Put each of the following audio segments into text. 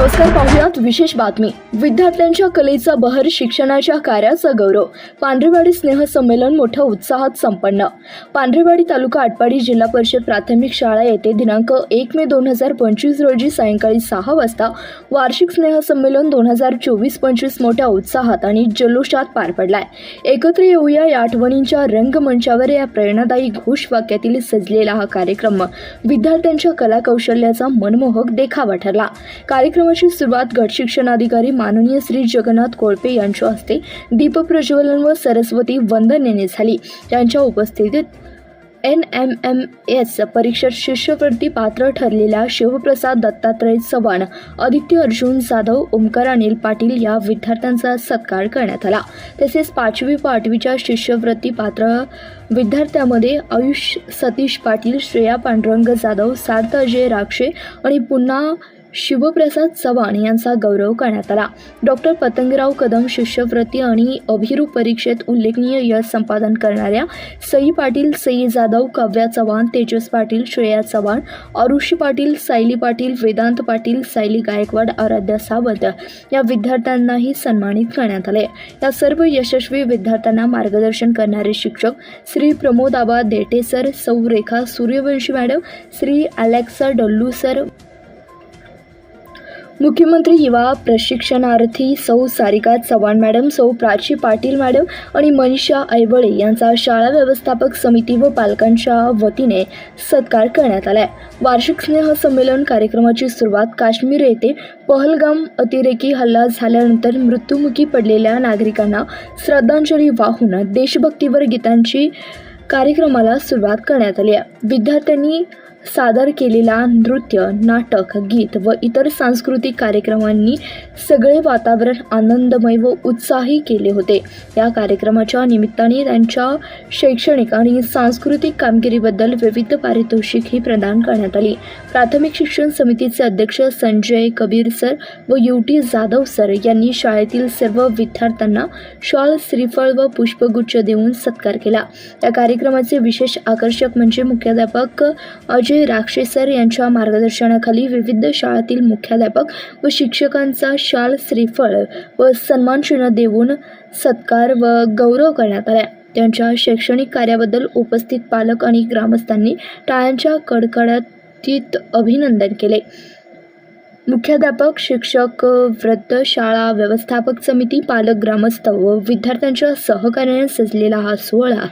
नमस्कार पाहुयात विशेष बातमी. विद्यार्थ्यांच्या कलेचा बहर शिक्षणाच्या कार्याचा गौरव. पांढरेवाडी स्नेह संमेलन मोठ्या उत्साहात संपन्न. पांढरेवाडी तालुका आटपाडी जिल्हा परिषद प्राथमिक शाळा येथे दिनांक एक मे दोन हजार पंचवीस रोजी सायंकाळी सहा वाजता वार्षिक स्नेह संमेलन दोन हजार चोवीस पंचवीस मोठ्या उत्साहात आणि जल्लोषात पार पडलाय. एकत्र येऊया या आठवणींच्या रंगमंचावर या प्रेरणादायी घोषवाक्यातील सजलेला हा कार्यक्रम. विद्यार्थ्यांच्या कलाकौशल्याचा मनमोहक देखावा ठरला. कार्यक्रम कार्यक्रमाची सुरुवात गट शिक्षणाधिकारी माननीय श्री जगन्नाथ कोळपे यांच्या हस्ते दीपप्रज्वलन व सरस्वती वंदन याने झाली. त्यांच्या उपस्थितीत एन एम एम एस परीक्षेत शिष्यवृत्ती पात्र ठरलेल्या शिवप्रसाद दत्तात्रय चव्हाण आदित्य अर्जुन जाधव ओमकार अनिल पाटील या विद्यार्थ्यांचा सत्कार करण्यात आला. तसेच पाचवी व आठवीच्या शिष्यवृत्ती पात्र विद्यार्थ्यामध्ये आयुष सतीश पाटील श्रेया पांडुरंग जाधव सार्थ अजय राक्षे आणि पुन्हा शिवप्रसाद चव्हाण यांचा गौरव करण्यात आला. डॉक्टर पतंगराव कदम शिष्यवृत्ती आणि अभिरूप परीक्षेत उल्लेखनीय यश संपादन करणाऱ्या सई पाटील सई जाधव काव्या चव्हाण तेजस पाटील श्रेया चव्हाण अरुषी पाटील सायली पाटील वेदांत पाटील सायली गायकवाड आराध्या सावंत या विद्यार्थ्यांनाही सन्मानित करण्यात आले. या सर्व यशस्वी विद्यार्थ्यांना मार्गदर्शन करणारे शिक्षक श्री प्रमोदाबा देटे सर सौ रेखा सूर्यवंशी मॅडम श्री अलेक्सा डल्लू सर मुख्यमंत्री युवा प्रशिक्षणार्थी सौ सारिका चव्हाण मॅडम सौ प्राची पाटील मॅडम आणि मनीषा ऐवळे यांचा शाळा व्यवस्थापक समिती व पालकांच्या वतीने सत्कार करण्यात आलाय. वार्षिक स्नेह संमेलन कार्यक्रमाची सुरुवात काश्मीर येथे पहलगाम अतिरेकी हल्ला झाल्यानंतर मृत्युमुखी पडलेल्या नागरिकांना श्रद्धांजली वाहून देशभक्तीवर गीतांची कार्यक्रमाला सुरुवात करण्यात आली आहे. विद्यार्थ्यांनी सादर केलेला नृत्य नाटक गीत व इतर सांस्कृतिक कार्यक्रमांनी सगळे वातावरण आनंदमय व उत्साही केले होते. या कार्यक्रमाच्या निमित्ताने त्यांच्या शैक्षणिक आणि सांस्कृतिक कामगिरीबद्दल विविध पारितोषिकही प्रदान करण्यात आली. प्राथमिक शिक्षण समितीचे अध्यक्ष संजय कबीर सर व यू. टी. जाधव सर यांनी शाळेतील सर्व विद्यार्थ्यांना शॉल श्रीफळ व पुष्पगुच्छ देऊन सत्कार केला. या कार्यक्रमाचे विशेष आकर्षक म्हणजे मुख्याध्यापक अजय राक्षे सर यांच्या मार्गदर्शनाखाली विविध शाळातील मुख्याध्यापक व शिक्षकांचा शाल श्रीफळ व सन्मानचिन्ह देऊन सत्कार व गौरव करण्यात आला त्यांच्या शैक्षणिक कार्याबद्दल उपस्थित पालक आणि ग्रामस्थांनी टाळ्यांच्या कडकडातीत अभिनंदन केले. मुख्याध्यापक शिक्षक वृद्ध शाळा व्यवस्थापक समिती पालक ग्रामस्थ व विद्यार्थ्यांच्या सहकार्याने सजलेला हा सोहळा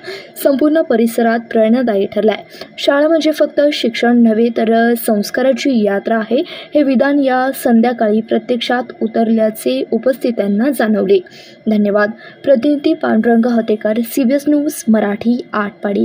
संपूर्ण परिसरात प्रेरणादायी ठरलाय. शाळा म्हणजे फक्त शिक्षण नव्हे तर संस्काराची यात्रा आहे. हे विधान या संध्याकाळी प्रत्यक्षात उतरल्याचे उपस्थितांना जाणवले. धन्यवाद. प्रतिनिधी Pandurang Hatekar C B S news Marathi Atpadi.